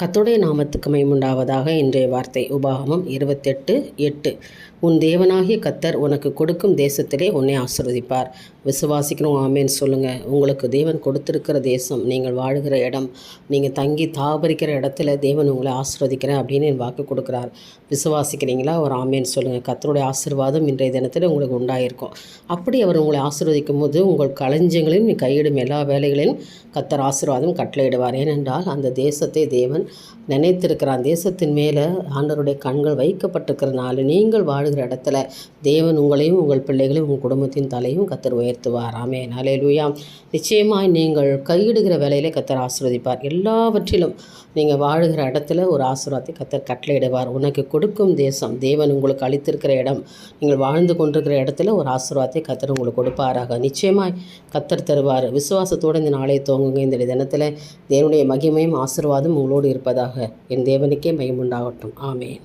கத்துடைய நாமத்துக்கு மைமுண்டாவதாக இன்றைய வார்த்தை உபாகமம் இருபத்தெட்டு எட்டு. உன் தேவனாகிய கத்தர் உனக்கு கொடுக்கும் தேசத்திலே உன்னை ஆசிர்வதிப்பார். விசுவாசிக்கணும் ஆமேன்னு சொல்லுங்கள் உங்களுக்கு தேவன் கொடுத்துருக்கிற தேசம் நீங்கள் வாழுகிற இடம் நீங்கள் தங்கி தாபரிக்கிற இடத்துல தேவன் உங்களை ஆசிர்வதிக்கிறேன் அப்படின்னு என் வாக்கு கொடுக்குறார். விசுவாசிக்கிறீங்களா? ஒரு ஆமேன்னு சொல்லுங்கள் கத்தருடைய ஆசீர்வாதம் இன்றைய தினத்தில் உங்களுக்கு உண்டாயிருக்கும். அப்படி அவர் உங்களை ஆசிர்வதிக்கும் போது உங்கள் களஞ்சியங்களையும் நீ கையிடும் எல்லா வேலைகளையும் கத்தர் ஆசீர்வாதம் கட்டளையிடுவார். ஏனென்றால் அந்த தேசத்தை தேவன் நினைத்திருக்கிறான். தேசத்தின் மேலே ஆண்டருடைய கண்கள் வைக்கப்பட்டிருக்கிறனால நீங்கள் வாழுகிற இடத்துல தேவன் உங்களையும் உங்கள் பிள்ளைகளையும் உங்கள் குடும்பத்தின் தலையும் கத்தர் உயர்த்துவார். ஆமே நாளையிலுயா நிச்சயமாய் நீங்கள் கையிடுகிற வேலையிலே கத்தர் ஆசிர்வதிப்பார். எல்லாவற்றிலும் நீங்கள் வாழுகிற இடத்துல ஒரு ஆசீர்வாதத்தை கத்தர் கட்டளையிடுவார். உனக்கு கொடுக்கும் தேசம் தேவன் உங்களுக்கு அளித்திருக்கிற இடம். நீங்கள் வாழ்ந்து கொண்டிருக்கிற இடத்துல ஒரு ஆசீர்வாதத்தை கத்தர் உங்களுக்கு கொடுப்பாராக. நிச்சயமாய் கத்தர் தருவார். விசுவாசத்தோடு இந்த நாளை தோங்குங்க இந்த தினத்தில் தேவனுடைய மகிமையும் ஆசீர்வாதம் உங்களோடு இருப்பதாக என் தேவனுக்கே மயமுண்டாகட்டும் ஆமேன்.